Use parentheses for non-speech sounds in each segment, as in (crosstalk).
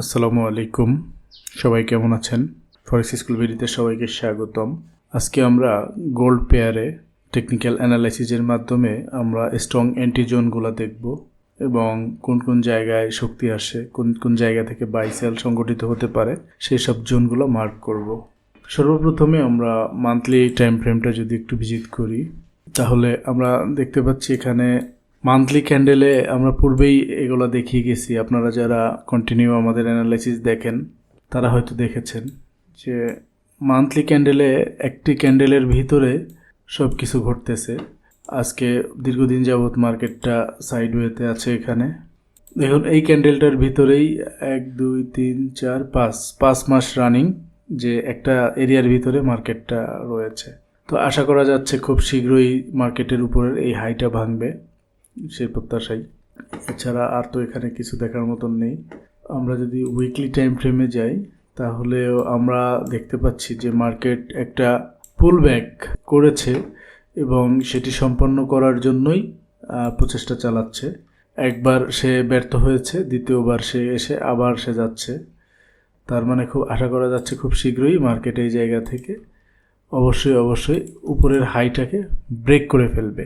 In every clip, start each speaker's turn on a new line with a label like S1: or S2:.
S1: আসসালামু আলাইকুম। সবাই কেমন আছেন? ফরেক্স স্কুল ভিডিওতে সবাইকে স্বাগতম। আজকে আমরা গোল্ড পেয়ারে টেকনিক্যাল অ্যানালাইসিসের মাধ্যমে আমরা স্ট্রং অ্যান্টিজোনগুলো দেখব এবং কোন কোন জায়গায় শক্তি আসে, কোন কোন জায়গা থেকে বাইসেল সংগঠিত হতে পারে সেই সব জোনগুলো মার্ক করব। সর্বপ্রথমে আমরা মান্থলি টাইম ফ্রেমটা যদি একটু ভিজিট করি, তাহলে আমরা দেখতে পাচ্ছি এখানে মান্থলি ক্যান্ডেলে আমরা পূর্বেই এগুলো দেখিয়ে গেছি। আপনারা যারা কন্টিনিউ আমাদের অ্যানালাইসিস দেখেন, তারা হয়তো দেখেছেন যে মান্থলি ক্যান্ডেলে একটি ক্যান্ডেলের ভিতরে সব কিছু ঘটতেছে। আজকে দীর্ঘদিন যাবৎ মার্কেটটা সাইডওয়েতে আছে এখানে। দেখুন, এই ক্যান্ডেলটার ভিতরেই এক, দুই, তিন, চার, পাঁচ পাঁচ মাস রানিং যে একটা এরিয়ার ভিতরে মার্কেটটা রয়েছে। তো আশা করা যাচ্ছে খুব শীঘ্রই মার্কেটের উপরের এই হাইটা ভাঙবে। সেই প্রত্যাশাই। এছাড়া আর তো এখানে কিছু দেখার মতন নেই। আমরা যদি উইকলি টাইম ফ্রেমে যাই, তাহলেও আমরা দেখতে পাচ্ছি যে মার্কেট একটা পুল ব্যাক করেছে এবং সেটি সম্পন্ন করার জন্যই প্রচেষ্টা চালাচ্ছে। একবার সে ব্যর্থ হয়েছে, দ্বিতীয়বার সে এসে আবার সে যাচ্ছে। তার মানে খুব আশা করা যাচ্ছে খুব শীঘ্রই মার্কেট এই জায়গা থেকে অবশ্যই অবশ্যই উপরের হাইটাকে ব্রেক করে ফেলবে।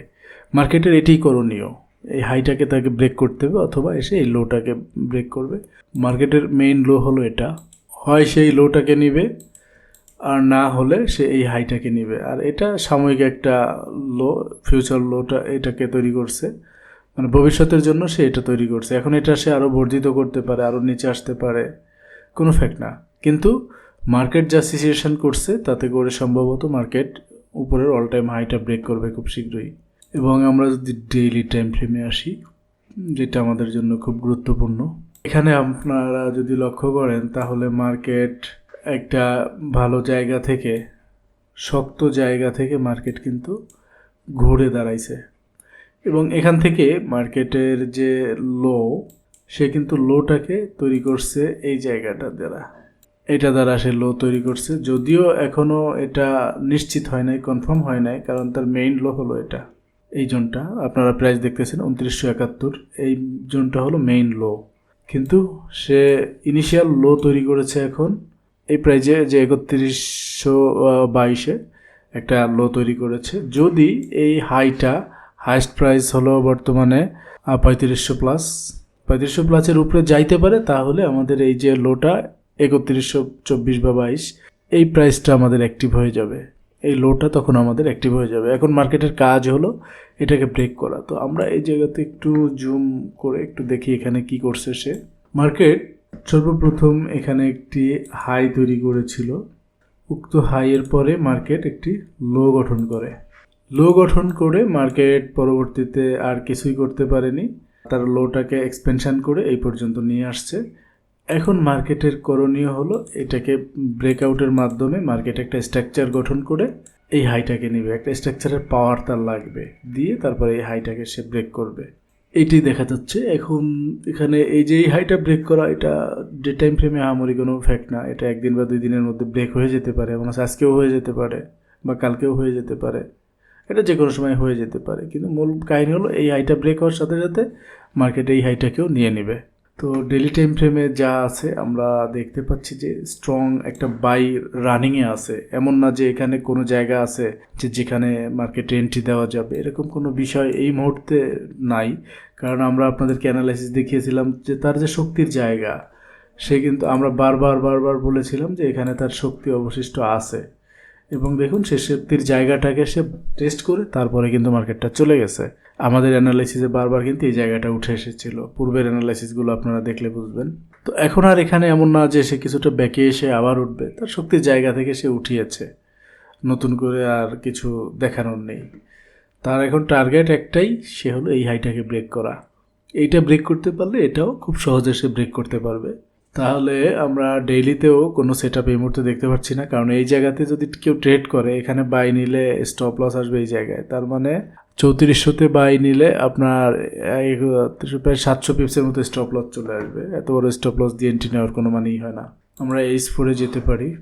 S1: মার্কেটের এটাই করণীয়। এই হাইটাকে তাকে ব্রেক করতে হবে অথবা এসে এই লোটাকে ব্রেক করবে। মার্কেটের মেইন লো হলো এটা। হয় সেই লোটাকে নিবে, আর না হলে সে এই হাইটাকে নিবে। আর এটা সাময়িক একটা লো ফিউচার লোটা এটাকে তৈরি করছে। মানে ভবিষ্যতের জন্য সে এটা তৈরি করছে। এখন এটা সে আরও বর্ধিত করতে পারে আরও নিচে আসতে পারে। কোনো ফ্যাক্ট না। কিন্তু মার্কেট যা সিচুয়েশন করছে, তাতে করে সম্ভবত মার্কেট উপরের অল টাইম হাইটা ব্রেক করবে খুব শীঘ্রই। এবং আমরা যদি ডেইলি টাইম ফ্রেমে আসি, যেটা আমাদের জন্য খুব গুরুত্বপূর্ণ, এখানে আপনারা যদি লক্ষ্য করেন, তাহলে মার্কেট একটা ভালো জায়গা থেকে, শক্ত জায়গা থেকে মার্কেট কিন্তু ঘুরে দাঁড়াইছে। এবং এখান থেকে মার্কেটের যে লো সে কিন্তু লোটাকে তৈরি করছে এই জায়গাটা দ্বারা। এটা দ্বারা সে লো তৈরি করছে, যদিও এখনও এটা নিশ্চিত হয় নাই কনফার্ম হয় নাই, কারণ তার মেইন লো হলো এটা। এই জোনটা, আপনারা প্রাইস দেখতেছেন উনত্রিশশো একাত্তর, এই জোনটা হলো মেইন লো কিন্তু সে ইনিশিয়াল লো তৈরি করেছে এখন, এই প্রাইজে যে একত্রিশশো বাইশে একটা লো তৈরি করেছে। যদি এই হাইটা হাইস্ট প্রাইস হলো বর্তমানে পঁয়ত্রিশশো প্লাস পঁয়ত্রিশশো প্লাসের উপরে যাইতে পারে, তাহলে আমাদের এই যে লোটা একত্রিশশো চব্বিশ বা বাইশ, এই প্রাইসটা আমাদের অ্যাক্টিভ হয়ে যাবে। এই লোটা তখন আমাদের অ্যাক্টিভ হয়ে যাবে। এখন মার্কেটের কাজ হলো এটাকে ব্রেক করা। তো আমরা এই জায়গাতে একটু জুম করে একটু দেখি এখানে কি করছে সে। মার্কেট সর্বপ্রথম এখানে একটি হাই তৈরি করেছিল। উক্ত হাইয়ের পরে মার্কেট একটি লো গঠন করে। লো গঠন করে মার্কেট পরবর্তীতে আর কিছুই করতে পারেনি। তার লোটাকে এক্সপেনশন করে এই পর্যন্ত নিয়ে আসছে। এখন মার্কেটের করণীয় হলো এটাকে ব্রেকআউটের মাধ্যমে মার্কেট একটা স্ট্রাকচার গঠন করে এই হাইটাকে নেবে। একটা স্ট্রাকচারের পাওয়ার তার লাগবে দিয়ে তারপরে এই হাইটাকে সে ব্রেক করবে। এইটাই দেখা যাচ্ছে এখন এখানে এই যে এই হাইটা ব্রেক করা, এটা ডে টাইম ফ্রেমে আহামরি কোনো ফ্যাক্ট না, এটা একদিন বা দুই দিনের মধ্যে ব্রেক হয়ে যেতে পারে এবং আজকেও হয়ে যেতে পারে বা কালকেও হয়ে যেতে পারে। এটা যে কোনো সময় হয়ে যেতে পারে। কিন্তু মূল কাহিনী হলো এই হাইটা ব্রেক হওয়ার সাথে সাথে মার্কেট এই হাইটাকেও নিয়ে নেবে। তো ডেলি টাইম ফ্রেমে যা আছে, আমরা দেখতে পাচ্ছি যে স্ট্রং একটা বাই রানিংয়ে আছে। এমন না যে এখানে কোনো জায়গা আছে যে যেখানে মার্কেটে এন্ট্রি দেওয়া যাবে। এরকম কোনো বিষয় এই মুহূর্তে নাই। কারণ আমরা আপনাদেরকে অ্যানালাইসিস দেখিয়েছিলাম যে তার যে শক্তির জায়গা, সে কিন্তু আমরা বারবার বারবার বলেছিলাম যে এখানে তার শক্তি অবশিষ্ট আছে। এবং দেখুন, সে শক্তির জায়গাটাকে সে টেস্ট করে তারপরে কিন্তু মার্কেটটা চলে গেছে। আমাদের অ্যানালাইসিসে বারবার কিন্তু এই জায়গাটা উঠে এসেছিল। পূর্বের অ্যানালাইসিসগুলো আপনারা দেখলে বুঝবেন। তো এখন আর এখানে এমন না যে সে কিছুটা ব্যাকে এসে আবার উঠবে। তার শক্তির জায়গা থেকে সে উঠিয়েছে। নতুন করে আর কিছু দেখানোর নেই। তার এখন টার্গেট একটাই, সে হলো এই হাইটাকে ব্রেক করা। এইটা ব্রেক করতে পারলে এটাও খুব সহজে সে ব্রেক করতে পারবে। তাহলে আমরা ডেইলিতেও কোনো সেট আপ এই মুহূর্তে দেখতে পাচ্ছি না। কারণ এই জায়গাতে যদি কেউ ট্রেড করে, এখানে বাই নিলে স্টপ লস আসবে এই জায়গায়। তার মানে চৌত্রিশশোতে বাই নিলে আপনার প্রায় সাতশো পিপসের মতো স্টপ লস চলে আসবে। এত বড় স্টপ লস দিয়ে এন্ট্রি নেওয়ার কোনো মানেই হয় না। আমরা এইচ ফোরে যেতে পারি।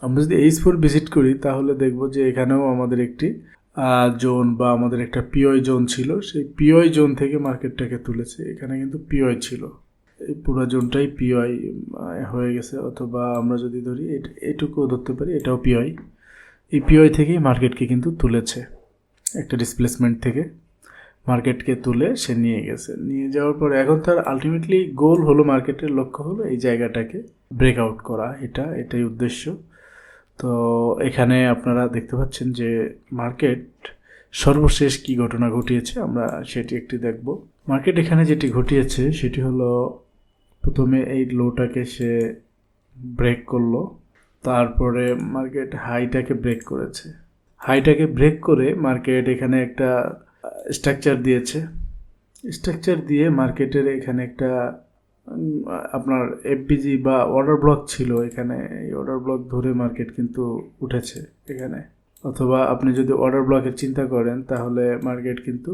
S1: আমরা যদি এইচ ফোর ভিজিট করি, তাহলে দেখব যে এখানেও আমাদের একটি জোন বা আমাদের একটা পিওই জোন ছিল। সেই পিওই জোন থেকে মার্কেটটাকে তুলেছে। এখানে কিন্তু পিওই ছিল। এই পুরো জোনটাই পিওয়াই হয়ে গেছে। অথবা আমরা যদি ধরি, এট- এটুকুও ধরতে পারি, এটাও পিওয়াই এই পিওয়াই থেকেই মার্কেটকে কিন্তু তুলেছে। একটা ডিসপ্লেসমেন্ট থেকে মার্কেটকে তুলে সে নিয়ে গেছে। নিয়ে যাওয়ার পরে এখন তার আলটিমেটলি গোল হলো মার্কেটের লক্ষ্য হলো এই জায়গাটাকে ব্রেকআউট করা। এটা, এটাই উদ্দেশ্য। তো এখানে আপনারা দেখতে পাচ্ছেন যে মার্কেট সর্বশেষ কি ঘটনা ঘটিয়েছে, আমরা সেটি একটি দেখব। মার্কেট এখানে যেটি ঘটিয়েছে, সেটি হলো প্রথমে এই লোটাকে সে ব্রেক করল, তারপরে মার্কেট হাইটাকে ব্রেক করেছে। হাইটাকে ব্রেক করে মার্কেট এখানে একটা স্ট্রাকচার দিয়েছে। স্ট্রাকচার দিয়ে মার্কেটের এখানে একটা আপনার এফবিজি বা অর্ডার ব্লক ছিল এখানে। এই অর্ডার ব্লক ধরে মার্কেট কিন্তু উঠেছে এখানে। অথবা আপনি যদি অর্ডার ব্লকের চিন্তা করেন, তাহলে মার্কেট কিন্তু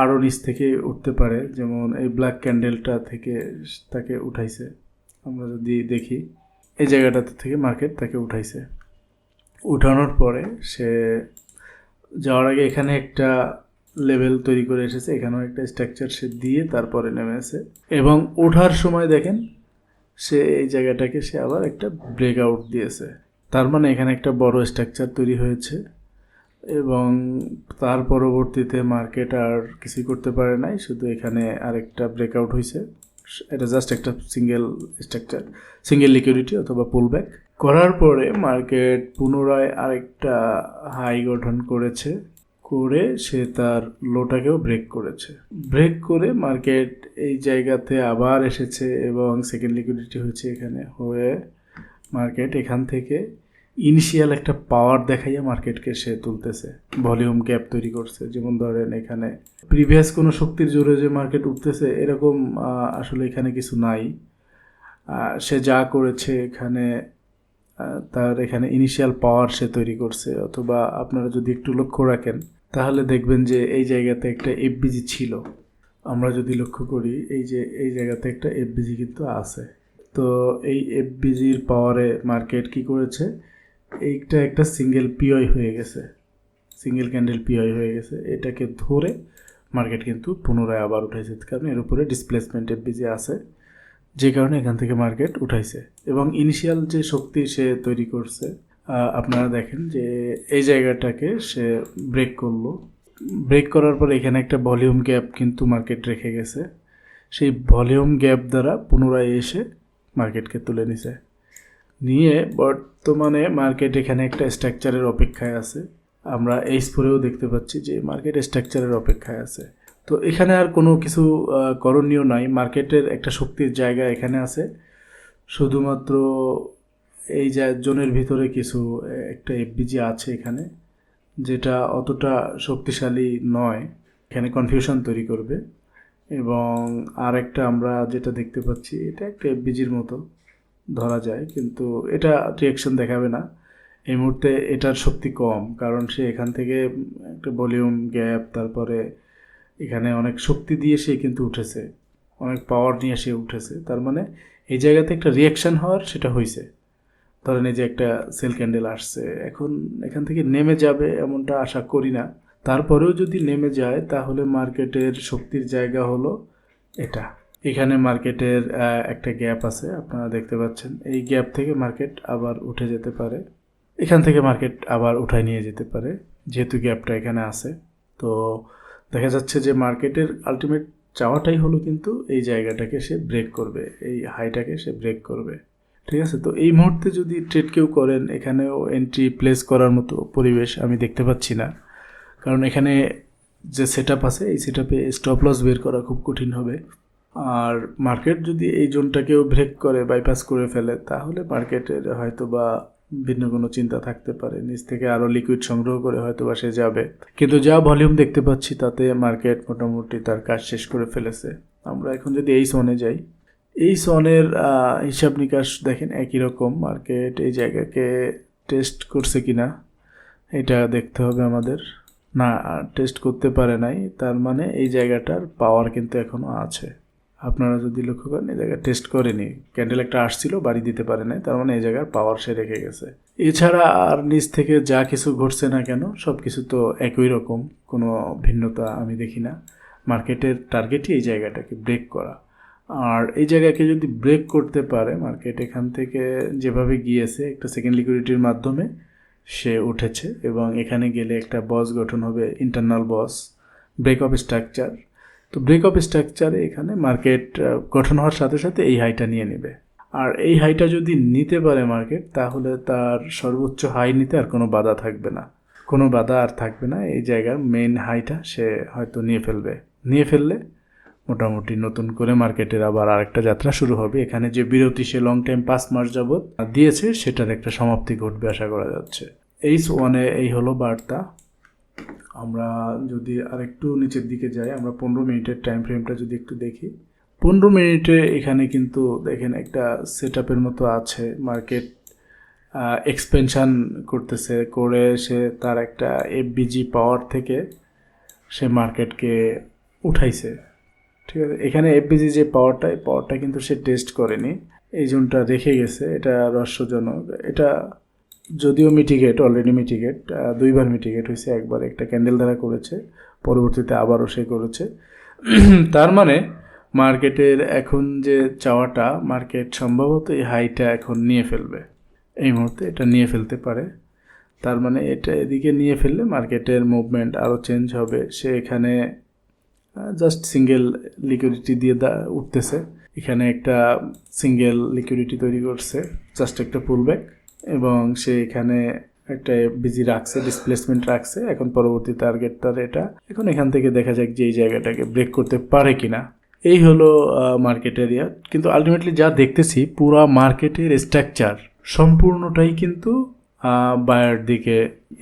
S1: আরও নিচ থেকে উঠতে পারে। যেমন এই ব্ল্যাক ক্যান্ডেলটা থেকে তাকে উঠাইছে। আমরা যদি দেখি, এই জায়গাটা থেকে মার্কেট তাকে উঠাইছে। উঠানোর পরে সে যাওয়ার আগে এখানে একটা লেভেল তৈরি করে এসেছে, এখানেও একটা স্ট্রাকচার সে দিয়ে তারপরে নেমে নেমেছে। এবং ওঠার সময় দেখেন সে এই জায়গাটাকে সে আবার একটা ব্রেকআউট দিয়েছে। তার মানে এখানে একটা বড় স্ট্রাকচার তৈরি হয়েছে এবং তার পরবর্তীতে মার্কেট আর কিছুই করতে পারে নাই, শুধু এখানে আরেকটা ব্রেকআউট হয়েছে। এটা জাস্ট একটা সিঙ্গেল স্ট্রাকচার সিঙ্গেল লিকুইডিটি অথবা পুলব্যাক করার পরে মার্কেট পুনরায় আরেকটা হাই গঠন করেছে, করে সে তার লোটাকেও ব্রেক করেছে। ব্রেক করে মার্কেট এই জায়গাতে আবার এসেছে এবং সেকেন্ড লিকুইডিটি হয়েছে এখানে, হয়ে মার্কেট এখান থেকে ইনিশিয়াল একটা পাওয়ার দেখাইয়া মার্কেটকে সে তুলতেছে। ভলিউম গ্যাপ তৈরি করছে। যেমন ধরেন এখানে প্রিভিয়াস কোনো শক্তির জোরে যে মার্কেট উঠতেছে, এরকম আসলে এখানে কিছু নাই। সে যা করেছে এখানে তার এখানে ইনিশিয়াল পাওয়ার সে তৈরি করছে, অথবা আপনারা যদি একটু লক্ষ্য রাখেন, তাহলে দেখবেন যে এই জায়গাতে একটা এফবিজি ছিল। আমরা যদি লক্ষ্য করি, এই যে, এই জায়গাতে একটা এফবিজি কিন্তু আছে। তো এই এফবিজির পাওয়ারে মার্কেট কি করেছে? এইটা একটা সিঙ্গেল পিওই হয়ে গেছে। সিঙ্গেল ক্যান্ডেল পিওই হয়ে গেছে। এটাকে ধরে মার্কেট কিন্তু পুনরায় আবার উঠেছে। কারণ এর উপরে ডিসপ্লেসমেন্ট এফবিজি আছে। যে কারণে এখান থেকে মার্কেট উঠাইছে। এবং ইনিশিয়াল যে শক্তি সে তৈরি করছে আপনারা দেখেন যে এই জায়গাটাকে সে ব্রেক করল। ব্রেক করার পর এখানে একটা ভলিউম গ্যাপ কিন্তু মার্কেট রেখে গেছে। সেই ভলিউম গ্যাপ দ্বারা পুনরায় এসে মার্কেটকে তুলে নিছে। নিয়ে বর্তমানে মার্কেট এখানে একটা স্ট্রাকচারের অপেক্ষায় আছে। আমরা এই স্পোরেও দেখতে পাচ্ছি যে মার্কেট স্ট্রাকচারের অপেক্ষায় আছে। তো এখানে আর কোনো কিছু করণীয় নাই। মার্কেটের একটা শক্তির জায়গা এখানে আছে। শুধুমাত্র এই যে জোনের ভিতরে কিছু একটা এফবিজি আছে এখানে, যেটা অতটা শক্তিশালী নয়। এখানে কনফিউশন তৈরি করবে। এবং আরেকটা আমরা যেটা দেখতে পাচ্ছি, এটা একটা এফবিজির মতো ধরা যায়, কিন্তু এটা রিয়াকশন দেখাবে না। এই মুহূর্তে এটার শক্তি কম, কারণ সে এখান থেকে একটা ভলিউম গ্যাপ তারপরে এখানে অনেক শক্তি দিয়ে সে কিন্তু উঠেছে। অনেক পাওয়ার নিয়ে সে উঠেছে। তার মানে এই জায়গাতে একটা রিয়াকশান হওয়ার সেটা হয়েছে ধরেন এই যে একটা সেল ক্যান্ডেল আসছে, এখন এখান থেকে নেমে যাবে এমনটা আশা করি না। তারপরেও যদি নেমে যায়, তাহলে মার্কেটের শক্তির জায়গা হলো এটা। এখানে মার্কেটের একটা গ্যাপ আছে, আপনারা দেখতে পাচ্ছেন। এই গ্যাপ থেকে মার্কেট আবার উঠে যেতে পারে। এখান থেকে মার্কেট আবার উঠায় নিয়ে যেতে পারে, যেহেতু গ্যাপটা এখানে আছে। তো দেখা যাচ্ছে যে মার্কেটের আলটিমেট চাওয়াটাই হলো কিন্তু এই জায়গাটাকে সে ব্রেক করবে, এই হাইটাকে সে ব্রেক করবে। ঠিক আছে? তো এই মুহূর্তে যদি ট্রেড কেউ করেন, এখানেও এন্ট্রি প্লেস করার মতো পরিবেশ আমি দেখতে পাচ্ছি না। কারণ এখানে যে সেট আছে, এই সেট আপে স্টপ লস বের করা খুব কঠিন হবে। আর মার্কেট যদি এই জোনটাকেও ব্রেক করে বাইপাস করে ফেলে, তাহলে মার্কেটের হয়তো বা ভিন্ন কোনো চিন্তা থাকতে পারে। নিজ থেকে আরও লিকুইড সংগ্রহ করে হয়তো বা সে যাবে। কিন্তু যা ভলিউম দেখতে পাচ্ছি, তাতে মার্কেট মোটামুটি তার কাজ শেষ করে ফেলেছে। আমরা এখন যদি এই সনে যাই, এই সনের হিসাব নিকাশ দেখেন একই রকম। মার্কেট এই জায়গাকে টেস্ট করছে কি না এটা দেখতে হবে আমাদের। না টেস্ট করতে পারে নাই। তার মানে এই জায়গাটার পাওয়ার কিন্তু এখনও আছে। আপনারা যদি লক্ষ্য করেন, এই জায়গায় টেস্ট করেনি। ক্যান্ডেল একটা আসছিল, বাড়ি দিতে পারে নাই, তার মানে এই জায়গার পাওয়ার সে রেখে গেছে। এছাড়া আর নিচ থেকে যা কিছু ঘটছে না কেন সব কিছু তো একই রকম, কোনো ভিন্নতা আমি দেখি না। মার্কেটের টার্গেটই এই জায়গাটাকে ব্রেক করা। আর এই জায়গাকে যদি ব্রেক করতে পারে মার্কেট এখান থেকে যেভাবে গিয়েছে, একটা সেকেন্ড লিকুইডিটির মাধ্যমে সে উঠেছে এবং এখানে গেলে একটা বস গঠন হবে internal BOS break of structure তো ব্রেক অফ স্ট্রাকচারে এখানে মার্কেট গঠন হওয়ার সাথে সাথে এই হাইটা নিয়ে নেবে। আর এই হাইটা যদি নিতে পারে মার্কেট তাহলে তার সর্বোচ্চ হাই নিতে আর কোনো বাধা থাকবে না। কোনো বাধা আর থাকবে না, এই জায়গার মেন হাইটা সে হয়তো নিয়ে ফেলবে। নিয়ে ফেললে মোটামুটি নতুন করে মার্কেটের আবার আরেকটা যাত্রা শুরু হবে। এখানে যে বিরতি সে লং টাইম পাঁচ মাস যাবৎ দিয়েছে, সেটার একটা সমাপ্তি ঘটবে আশা করা যাচ্ছে। এই ওয়ানে এই হলো বার্তা। আমরা যদি আরেকটু নিচের দিকে যাই, আমরা পনেরো মিনিটের টাইম ফ্রেমটা যদি একটু দেখি। পনেরো মিনিটে এখানে কিন্তু দেখেন একটা সেট আপের মতো আছে মার্কেট এক্সপেনশান করতেছে। করে সে তার একটা এফবিজি পাওয়ার থেকে সে মার্কেটকে উঠাইছে। ঠিক আছে? এখানে এফবিজি যে পাওয়ারটা এই পাওয়ারটা কিন্তু সে টেস্ট করেনি। এই জোনটা রেখে গেছে। এটা রহস্যজনক। এটা যদিও মিটিগেট অলরেডি মিটিগেট দুইবার মিটিগেট হয়েছে, একবার একটা ক্যান্ডেল দ্বারা করেছে, পরবর্তীতে আবারও সে করেছে। (clears throat) তার মানে মার্কেটের এখন যে চাওয়াটা মার্কেট সম্ভবত এই হাইটা এখন নিয়ে ফেলবে। এই মুহূর্তে এটা নিয়ে ফেলতে পারে। তার মানে এটা এদিকে নিয়ে ফেললে মার্কেটের মুভমেন্ট আরও চেঞ্জ হবে। সে এখানে জাস্ট সিঙ্গেল লিকুইডিটি দিয়ে দা, উঠতেছে। এখানে একটা সিঙ্গেল লিকুইডিটি তৈরি করছে জাস্ট একটা পুলব্যাক এবং সে এখানে একটা বিজি রাখছে ডিসপ্লেসমেন্ট রাখছে। এখন পরবর্তী টার্গেট তার এটা। এখন এখান থেকে দেখা যাক যে এই জায়গাটাকে ব্রেক করতে পারে কিনা। এই হলো মার্কেট এরিয়া কিন্তু আলটিমেটলি যা দেখতেছি, পুরো মার্কেটের স্ট্রাকচার সম্পূর্ণটাই কিন্তু বায়ার দিকে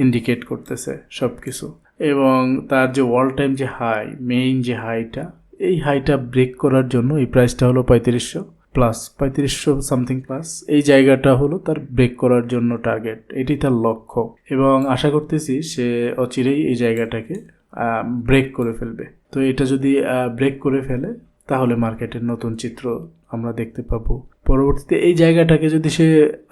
S1: ইন্ডিকেট করতেছে সব কিছু এবং তার যে ওয়াল টাইম যে হাই মেইন যে হাইটা এই হাইটা ব্রেক করার জন্য এই প্রাইসটা হলো পঁয়ত্রিশশো। প্লাস পঁয়ত্রিশশো সামথিং প্লাস। এই জায়গাটা হলো তার ব্রেক করার জন্য টার্গেট এটি তার লক্ষ্য। এবং আশা করতেছি সে অচিরেই এই জায়গাটাকে ব্রেক করে ফেলবে। তো এটা যদি ব্রেক করে ফেলে, তাহলে মার্কেটের নতুন চিত্র আমরা দেখতে পাবো। পরবর্তীতে এই জায়গাটাকে যদি সে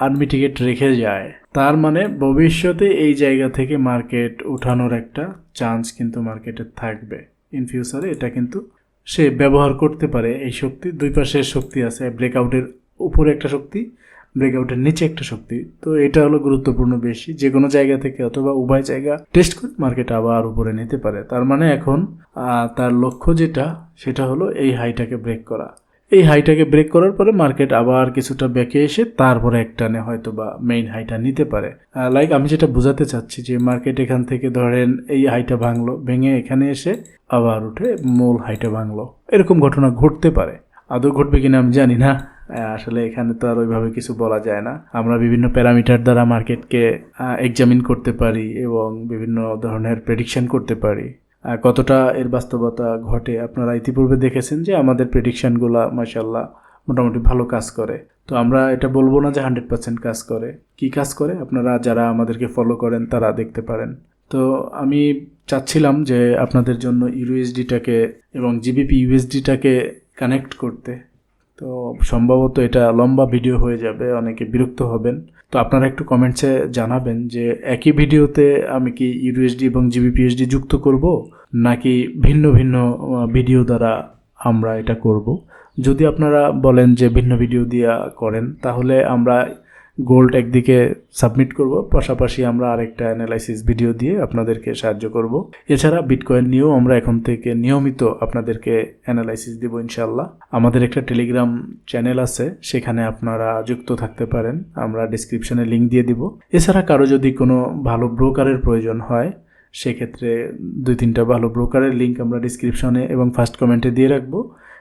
S1: আনমিটিগেট রেখে যায়, তার মানে ভবিষ্যতে এই জায়গা থেকে মার্কেট উঠানোর একটা চান্স কিন্তু মার্কেটে থাকবে। ইন ফিউচারে এটা কিন্তু সে ব্যবহার করতে পারে এই শক্তি। দুই পাশের শক্তি আছে, ব্রেকআউটের উপরে একটা শক্তি, ব্রেকআউটের নিচে একটা শক্তি। তো এটা হলো গুরুত্বপূর্ণ বেশি। যে কোনো জায়গা থেকে অথবা উভয় জায়গা টেস্ট করে মার্কেট আবার উপরে নিতে পারে। তার মানে এখন তার লক্ষ্য যেটা, সেটা হলো এই হাইটাকে ব্রেক করা। এই হাইটাকে ব্রেক করার পরে মার্কেট আবার কিছুটা ব্যাকে এসে তারপরে একটানে হয়তো বা মেইন হাইটা নিতে পারে। লাইক আমি যেটা বোঝাতে চাচ্ছি যে মার্কেট এখান থেকে ধরেন এই হাইটা ভাঙলো, ভেঙে এখানে এসে আবার উঠে মূল হাইটা ভাঙলো। এরকম ঘটনা ঘটতে পারে। আদৌ ঘটবে কিনা আমি জানি না। আসলে এখানে তো আর ওইভাবে কিছু বলা যায় না। আমরা বিভিন্ন প্যারামিটার দ্বারা মার্কেটকে এক্সামিন করতে পারি এবং বিভিন্ন ধরনের প্রেডিকশন করতে পারি। কতটা এর বাস্তবতা ঘটে আপনারা ইতিপূর্বে দেখেছেন যে আমাদের প্রেডিকশানগুলো মাসাল্লাহ মোটামুটি ভালো কাজ করে। তো আমরা এটা বলব না যে হান্ড্রেড পার্সেন্ট কাজ করে। কি কাজ করে? আপনারা যারা আমাদেরকে ফলো করেন, তারা দেখতে পারেন। তো আমি চাচ্ছিলাম যে আপনাদের জন্য ইউএসডিটাকে এবং জিবিপি ইউএসডিটাকে কানেক্ট করতে। তো সম্ভবত এটা লম্বা ভিডিও হয়ে যাবে, অনেকে বিরক্ত হবেন। তো আপনারা একটু কমেন্টসে জানাবেন যে একই ভিডিওতে আমি কি ইউএসডি এবং জিবিপিএসডি যুক্ত করব নাকি ভিন্ন ভিন্ন ভিডিও দ্বারা আমরা এটা করব? যদি আপনারা বলেন যে ভিন্ন ভিডিও দিয়া করেন, তাহলে আমরা গোল্ড একদিকে সাবমিট করব। পাশাপাশি আমরা আরেকটা অ্যানালাইসিস ভিডিও দিয়ে আপনাদেরকে সাহায্য করব। এছাড়া বিটকয়েন নিয়েও আমরা এখন থেকে নিয়মিত আপনাদেরকে অ্যানালাইসিস দেব ইনশাল্লাহ আমাদের একটা টেলিগ্রাম চ্যানেল আছে, সেখানে আপনারা যুক্ত থাকতে পারেন। আমরা ডিসক্রিপশনে লিঙ্ক দিয়ে দিব। এছাড়া কারও যদি কোনো ভালো ব্রোকারের প্রয়োজন হয়, সেক্ষেত্রে দুই তিনটা ভালো ব্রোকারের লিঙ্ক আমরা ডিসক্রিপশনে এবং ফার্স্ট কমেন্টে দিয়ে রাখব।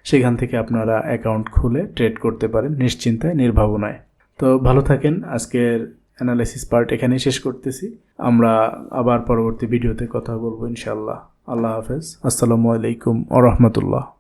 S1: সেখান থেকে আপনারা অ্যাকাউন্ট খুলে ট্রেড করতে পারেন নিশ্চিন্তায় নির্ভাবনায়। তো ভালো থাকেন। আজকের অ্যানালাইসিস পার্ট এখানে শেষ করতেছি। আমরা আবার পরবর্তী ভিডিওতে কথা বলব ইনশাল্লাহ আল্লাহ হাফেজ। আসসালামু আলাইকুম আ রহমতুল্লাহ।